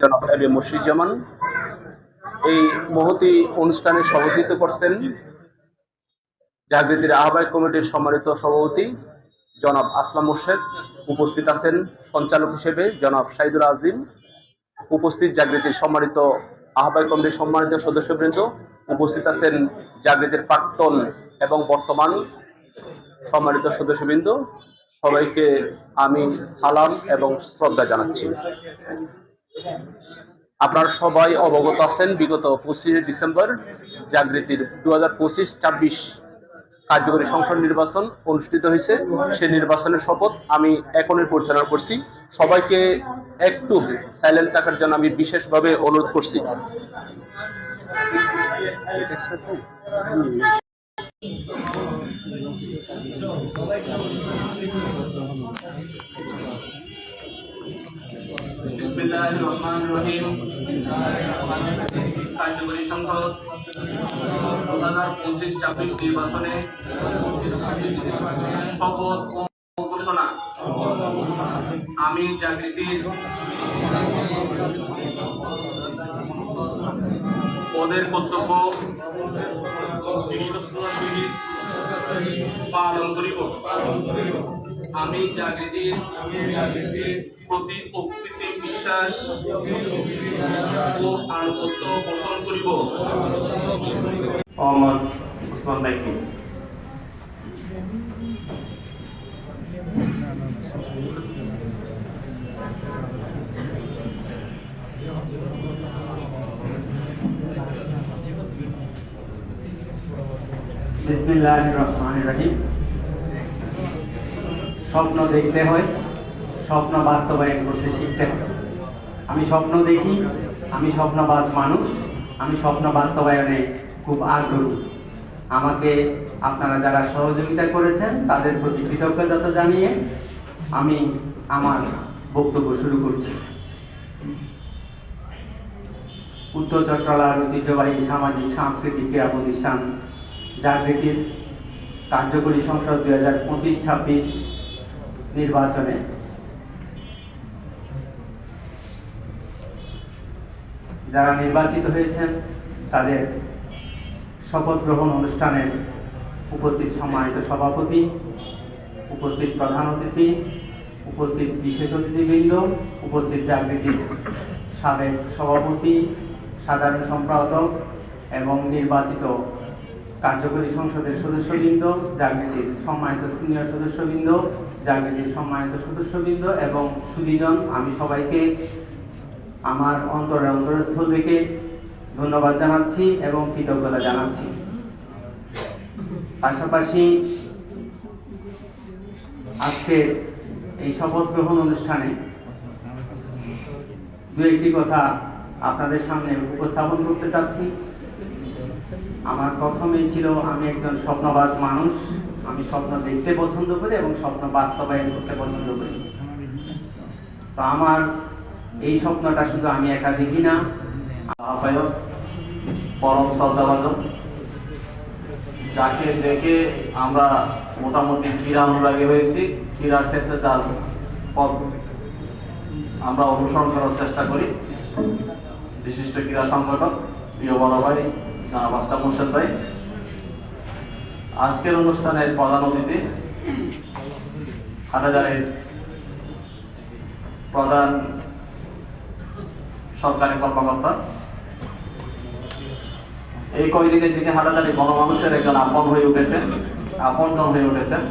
জনাব M A মুর্শিদজামান এই মহতি অনুষ্ঠানে সভাপতিত্ব করছেন জাগৃতির আহ্বায়ক কমিটির সম্মানিত সভাপতি জনাব আসলাম মোর্শেদ। উপস্থিত আছেন সঞ্চালক হিসেবে জনাব সাইদুল আজিম। উপস্থিত জাগৃতির সম্মানিত আহ্বায়ক কমিটির সম্মানিত সদস্যবৃন্দ। উপস্থিত আছেন জাগৃতির প্রাক্তন এবং বর্তমান সম্মানিত সদস্যবৃন্দ। সবাইকে আমি সালাম এবং শ্রদ্ধা জানাচ্ছি। আপনারা সবাই অবগত আছেন, বিগত পঁচিশে ডিসেম্বর জাগৃতির দু হাজার পঁচিশ ছাব্বিশ কার্যকরী সংসদ নির্বাচন অনুষ্ঠিত হয়েছে। সেই নির্বাচনের শপথ আমি এখনই পরিচালনা করছি। সবাইকে একটু সাইলেন্ট থাকার জন্য আমি বিশেষভাবে অনুরোধ করছি। বিসমিল্লাহির রহমানির রহিম কার্যকরী হাজার পঁচিশ ছাব্বিশ নির্বাচনে শপথ ও ঘোষণা। আমি জাগৃতির পদের কর্তব্য বিশ্বস্ততার সহিত পালন করিব। আমি জাগৃতির প্রতি প্রকৃতি বিশ্বাস ও আনুগত্য পোষণ করিব। মোহাম্মদ উসমান নাইকি বিসমিল্লাহ রহমান রহিম। স্বপ্ন দেখতে হয়, স্বপ্ন বাস্তবায়ন করতে শিখতে হয়। আমি স্বপ্ন দেখি, আমি স্বপ্নবাজ মানুষ, আমি স্বপ্ন বাস্তবায়নে খুব আগ্রহী। আমাকে আপনারা যারা সহযোগিতা করেছেন, তাদের প্রতি কৃতজ্ঞতা জানিয়ে আমি আমার বক্তব্য শুরু করছি। উত্তর চট্টলার ঐতিহ্যবাহী সামাজিক, সাংস্কৃতিক ক্রীড়া প্রতিষ্ঠান জাগৃতির কার্যকরী সংসদ দুই হাজার পঁচিশ ছাব্বিশ নির্বাচনে। যারা নির্বাচিত হয়েছেন, তাদের শপথ গ্রহণ অনুষ্ঠানে উপস্থিত সম্মানিত সভাপতি, উপস্থিত প্রধান অতিথি, উপস্থিত বিশেষ অতিথিবৃন্দ, উপস্থিত জাগৃতির সাবেক সভাপতি, সাধারণ সম্পাদক এবং নির্বাচিত কার্যকরী সংসদের সদস্যবৃন্দ, জাগৃতির সম্মানিত সিনিয়র সদস্যবৃন্দ জাগৃতির সম্মানিত সদস্যবৃন্দ এবং সুদীজন আমি সবাইকে আমার অন্তরের অন্তরস্থল থেকে ধন্যবাদ জানাচ্ছি এবং কৃতজ্ঞতা জানাচ্ছি। পাশাপাশি আজকে এই শপথ গ্রহণ অনুষ্ঠানে দু একটি কথা আপনাদের সামনে উপস্থাপন করতে চাচ্ছি। আমার প্রথমেই ছিল আমি একজন স্বপ্নবাজ মানুষ। আমি স্বপ্ন দেখতে পছন্দ করি এবং স্বপ্ন বাস্তবায়ন করতে পছন্দ করি। তো আমার এই স্বপ্নটা শুধু আমি একা দেখি না। পরম শ্রদ্ধাভাজন যাকে দেখে আমরা মোটামুটি ক্রীড়া অনুরাগী হয়েছি ক্রীড়ার ক্ষেত্রে তার পথ আমরা অনুসরণ করার চেষ্টা করি। বিশিষ্ট ক্রীড়া সংগঠক প্রিয় বড় ভাই, জনাব আসলাম মোর্শেদ ভাই। আজকের অনুষ্ঠানের প্রধান অতিথি হাটাজারের প্রধান সরকারি কর্মকর্তা। এই কয়দিনে যিনি হাটাজারি গণমানুষের একজন আপন হয়ে উঠেছেন, আপনজন হয়ে উঠেছেন,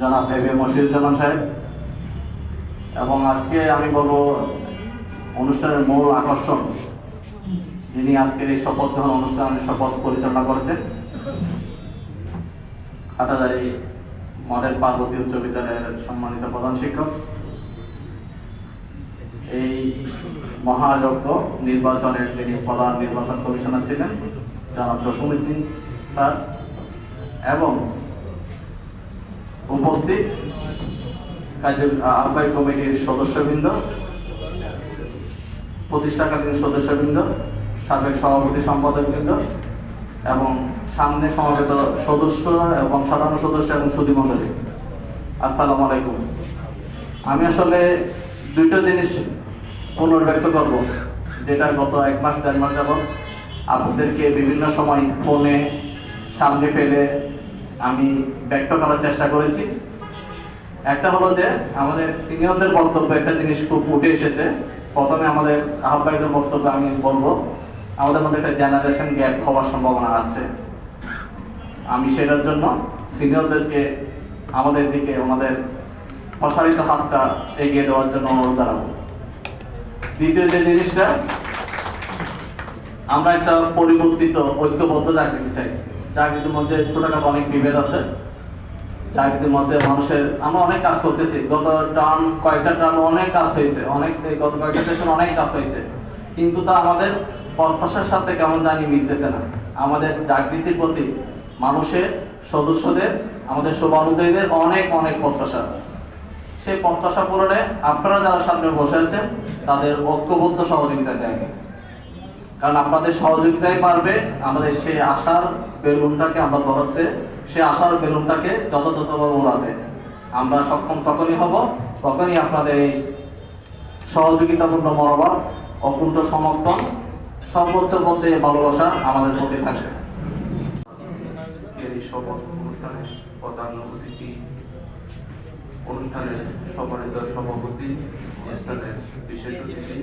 জনাব এ বি মশিদুজ্জামান সাহেব। এবং আজকে আমি বলব অনুষ্ঠানের মূল আকর্ষণ যিনি আজকের এই শপথ গ্রহণ অনুষ্ঠানের শপথ পরিচালনা করেছেন হাটাজারি মডেল পার্বতী উচ্চ বিদ্যালয়ের সম্মানিত প্রধান শিক্ষক। এই মহাযজ্ঞ নির্বাচনের যিনি প্রধান নির্বাচন কমিশনার ছিলেন, জনাব জসিমুদ্দিন স্যার, এবং উপস্থিত কার্য, আহ্বায়ক কমিটির সদস্যবৃন্দ, প্রতিষ্ঠাকালীন সদস্যবৃন্দ, সাবেক সভাপতি সম্পাদকবৃন্দ এবং সামনে সমাবেত সদস্য এবং সাধারণ সদস্য এবং সুদী মন্ডলী। আসসালামু আলাইকুম। আমি আসলে দুইটা জিনিস পুনর্ব্যক্ত করব, যেটা গত এক মাস, দেড় মাস যাবত আপনাদেরকে বিভিন্ন সময় ফোনে সামনে পেলে আমি ব্যক্ত করার চেষ্টা করেছি। একটা হলো যে, আমাদের সিনিয়রদের বক্তব্য, একটা জিনিস খুব উঠে এসেছে। প্রথমে আমাদের আহ্বায়কের বক্তব্য আমি বলব। আমাদের মধ্যে একটা জেনারেশন গ্যাপ হওয়ার সম্ভাবনা আছে। আমি সেটার জন্য সিনিয়রদেরকে আমাদের দিকে ওনাদের প্রসারিত হাতটা এগিয়ে দেওয়ার জন্য অনুরোধ জানাব। দ্বিতীয় যে জিনিসটা, আমরা একটা পরিবর্তিত ঐক্যবদ্ধ চাকরিতে চাই। চাকরির মধ্যে ছোটখাটো অনেক বিভেদ আছে। চাকরির মধ্যে মানুষের, আমরা অনেক কাজ করতেছি। গত টার্ম, কয়েকটা টার্ম অনেক কাজ হয়েছে। অনেক গত কয়েকটা সেশন অনেক কাজ হয়েছে। কিন্তু তা আমাদের প্রত্যাশার সাথে কেমন জানি মিলতেছে না। আমাদের জাগৃতির প্রতি মানুষের, সদস্যদের, আমাদের শুভানুদয়ীদের অনেক অনেক প্রত্যাশা। সেই প্রত্যাশা পূরণে আপনারা যারা সামনে বসে আছেন, তাদের ঐক্যবদ্ধ সহযোগিতা চাই। কারণ আপনাদের সহযোগিতাই পারবে, আমাদের সেই আশার বেলুনটাকে আমরা ধরতে, সেই আশার বেলুনটাকে যথাযথভাবে উড়াতে। আমরা সক্ষম তখনই হব, তখনই আপনাদের এই সহযোগিতাপূর্ণ মনোভাব, অকুণ্ঠ সমর্থন সর্বোচ্চ পর্যায়ে ভালোবাসা আমাদের প্রতি থাকবে। এই শপথ অনুষ্ঠানে প্রধান অতিথি, অনুষ্ঠানের সম্মানিত সভাপতি, স্থানের বিশেষ অতিথি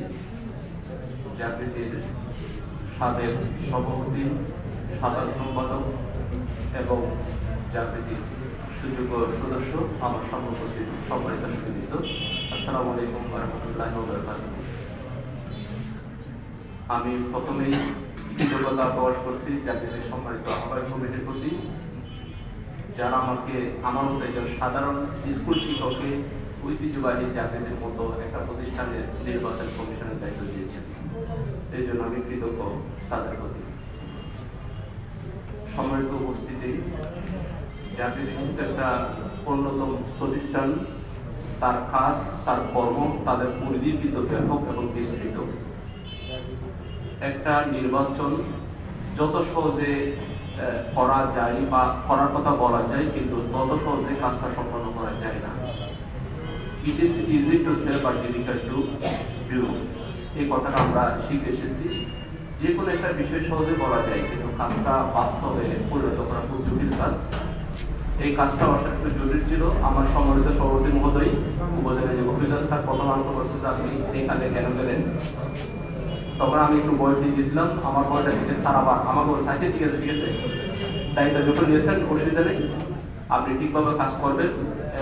জাগৃতির সাবেক সভাপতি, সাধারণ সম্পাদক এবং জাগৃতির সুযোগ্য সদস্য আমার উপস্থিত সম্মানিত সুবিদিত আসসালামু আলাইকুম রহমতুল্লাহ আমি প্রথমেই কৃতজ্ঞতা প্রকাশ করছি জাতির সম্মানিত আহ্বায়ক কমিটির প্রতি, যারা আমাকে আমার মতো একজন সাধারণ স্কুল শিক্ষককে ঐতিহ্যবাহী জাতিদের মতো একটা প্রতিষ্ঠানের নির্বাচন কমিশনের দায়িত্ব দিয়েছেন। এই জন্য আমি কৃতজ্ঞ তাদের প্রতি। সম্মানিত উপস্থিতি, জাতির কিন্তু একটা অন্যতম প্রতিষ্ঠান, তার কাজ, তার কর্ম, তাদের পরিধি কিন্তু ব্যাপক এবং বিস্তৃত। একটা নির্বাচন যত সহজে করা যায় বা করার কথা বলা যায়, কিন্তু তত সহজে কাজটা সম্পন্ন করা যায় না। It is easy to say but difficult to do এই কথাটা আমরা শিখে এসেছি। যে কোনো একটা বিষয় সহজে বলা যায়, কিন্তু কাজটা বাস্তবে পরিণত করা খুব জটিল কাজ। এই কাজটা অসাধ্য জরুরি ছিল। আমার সম্মানিত সভাপতি মহোদয়, উপজেলা যুব অফিসার স্যার, প্রথম আন্ত করছে যে আপনি এখানে কেন গেলেন? তখন আমি একটু বই দিয়ে দিয়েছিলাম আমার বইটা থেকে স্যার আবার আমাকে বলছে আচ্ছা ঠিক আছে ঠিক আছে। দায়িত্ব যখন নিয়েছেন অসুবিধা নেই। আপনি ঠিকভাবে কাজ করবেন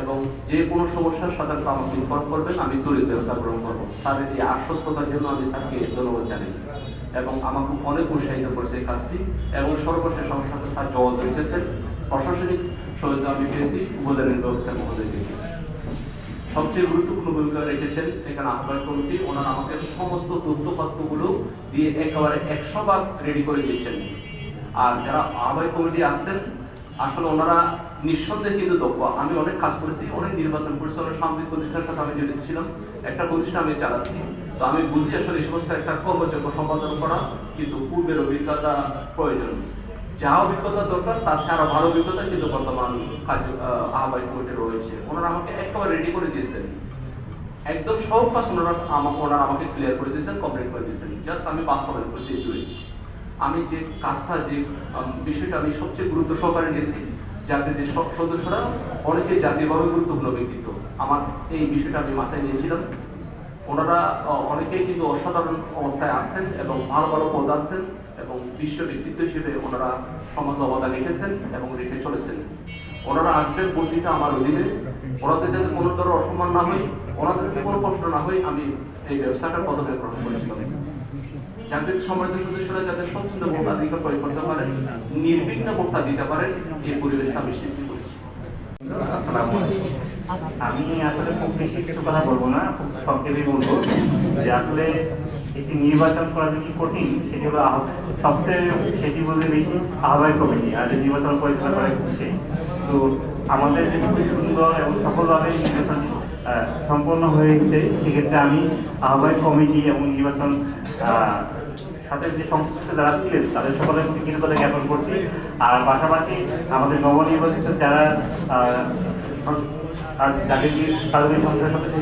এবং যে কোনো সমস্যার সাধারণত আমাকে ইনফর্ম করবেন। আমি তড়িৎ ব্যবস্থা গ্রহণ করব। স্যারের এই আশ্বস্ততার জন্য আমি স্যারকে ধন্যবাদ জানাই এবং আমাকে অনেক উৎসাহিত করেছে এই কাজটি এবং সর্বশেষ আমার সাথে স্যার জবাব রেখেছেন প্রশাসনিক সহায়তা আমি পেয়েছি উপজেলা নির্বাহক স্যার মহোদয় সবচেয়ে গুরুত্বপূর্ণ ভূমিকা রেখেছেন এখানে আহ্বায়ক কমিটি। ওনারা আমাকে সমস্ত তথ্যপাত্রগুলো দিয়ে একেবারে একশো ভাগ রেডি করে দিয়েছেন। আর যারা আহ্বায়ক কমিটি আসতেন, আসলে ওনারা নিঃসন্দেহে কিন্তু দক্ষ। আমি অনেক কাজ করেছি, অনেক নির্বাচন করেছি অনেক সামাজিক প্রতিষ্ঠানের সাথে আমি জড়িত ছিলাম। একটা প্রতিষ্ঠান আমি চালাচ্ছি। তো আমি বুঝি আসলে এই সমস্ত একটা কর্মযোগ্য সম্পাদন করা কিন্তু পূর্বের অভিজ্ঞতা প্রয়োজন। যা অভিজ্ঞতা দরকার তার আরও ভালো অভিজ্ঞতা কিন্তু বর্তমান আহ্বায়ক কমিটি রয়েছে। ওনারা আমাকে একেবারে রেডি করে দিয়েছেন। একদম সব কাজ ওনারা আমাকে ওনারা আমাকে ক্লিয়ার করে দিয়েছেন কমপ্লিট করে দিয়েছেন। জাস্ট আমি বাস্তবায়ন করছি এটুকুই আমি যে কাজটা, যে বিষয়টা আমি সবচেয়ে গুরুত্ব সহকারে নিয়েছি, যাতে যে সব সদস্যরা অনেকে জাতীয়ভাবে গুরুত্বপূর্ণ ব্যক্তিত্ব। আমার এই বিষয়টা আমি মাথায় নিয়েছিলাম। ওনারা অনেকেই কিন্তু অসাধারণ অবস্থায় আসতেন এবং ভালো ভালো পদ আসতেন এবং বিশ্ব ব্যক্তিত্ব হিসেবে ওনারা সমাজ অবদান রেখেছেন এবং রেখে চলেছেন। ওনারা আসবেন বন্দিটা আমার অধীনে। ওনাদের যাতে কোনো ধরনের অসম্মান না হয় ওনাদেরকে কোনো কষ্ট না হয়, আমি এই ব্যবস্থাটা প্রথমে গ্রহণ করেছিলাম চাকরির সম্মানিত সদস্যরা যাতে স্বচ্ছন্দ ভোটাধিকার প্রয়োগ করতে পারেন, নির্বিঘ্ন ভোটটা দিতে পারেন, এই পরিবেশটা আমি সৃষ্টি করেছি। আমি আসলে খুব বেশি কিছু কথা বলব না, খুব সংক্ষেপে বলব যে আসলে একটি নির্বাচন করা যে কি কঠিন সেটি হলো সবচেয়ে সেটি বলতে বেশি আহ্বায়ক কমিটি আর যে নির্বাচন পরিচালনা করে সে। তো আমাদের খুব সুন্দর এবং সফলভাবে নির্বাচন সম্পন্ন হয়েছে সেক্ষেত্রে আমি আহ্বায়ক কমিটি এবং নির্বাচন সাথে যে সংশ্লিষ্ট যারা ছিলেন তাদের সকলের প্রতি কৃতজ্ঞতা জ্ঞাপন করছি। আর পাশাপাশি আমাদের নবনির্বাচিত যারা আহ, সং- আর যাদের যে সংস্থার সাথে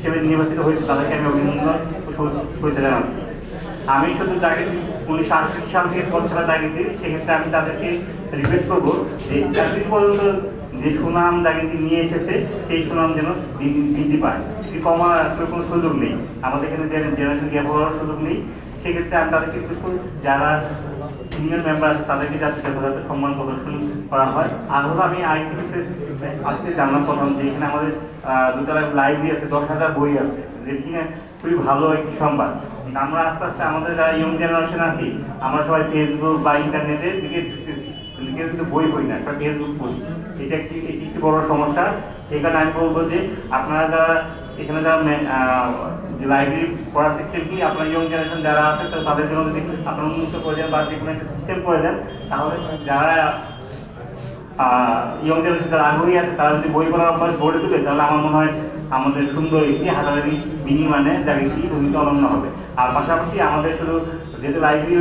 হিসেবে নির্বাচিত হয়েছে, তাদেরকে আমি অভিনন্দন শুভেচ্ছা জানাচ্ছি। আমি শুধু তাকে উনিশশো আটত্রিশ সাল থেকে পঞ্চায়েত দাগিদি সেক্ষেত্রে আমি তাদেরকে রিকোয়েস্ট করব যে এতদিন পর্যন্ত যে সুনাম দাগিদি নিয়ে এসেছে, সেই সুনাম যেন বৃদ্ধি পায়। কমার আসলে কোনো সুযোগ নেই। আমাদের এখানে জেনারেশন গ্যাপ হওয়ার সুযোগ নেই। সেক্ষেত্রে আমি তাদেরকে যারা সিনিয়র মেম্বার তাদেরকে যাতে যথাযথ সম্মান প্রদর্শন করা হয়। আর হলো আমি আরেকটি বিষয় আজকে জানলাম প্রথম যে এখানে আমাদের আহ, দোতলায় লাইব্রেরি আছে দশ হাজার বই আছে। যেটি কিনা খুবই ভালো একটি সংবাদ। আমরা আস্তে আস্তে আমাদের যারা ইয়ং জেনারেশন আছি আমরা সবাই ফেসবুক বা ইন্টারনেটের দিকে ঢুকতেছি কেউ কিন্তু বই পড়ি না সব ফেসবুক পড়ি। এটা একটি একটি বড় সমস্যা। কারণে আমি বলব যে আপনারা যারা এখানে যারা যে লাইব্রেরি পড়ার সিস্টেম কি, আপনার ইয়ং জেনারেশন যারা আছে, তো তাদের জন্য যদি আপনারা উন্মুক্ত করে দেন বা যে কোনো একটা সিস্টেম করে দেন, তাহলে যারা ইয়ং জেনারেশন যারা আগ্রহী আছে, তারা যদি বই পড়ার অভ্যাস গড়ে তুলে, তাহলে আমার মনে হয় আমাদের সুন্দর একটি হাটাদারি বিনিময়ে জায়গাটি ভূমিকা অনন্য হবে। আর পাশাপাশি আমাদের শুধু যেহেতু লাইব্রেরি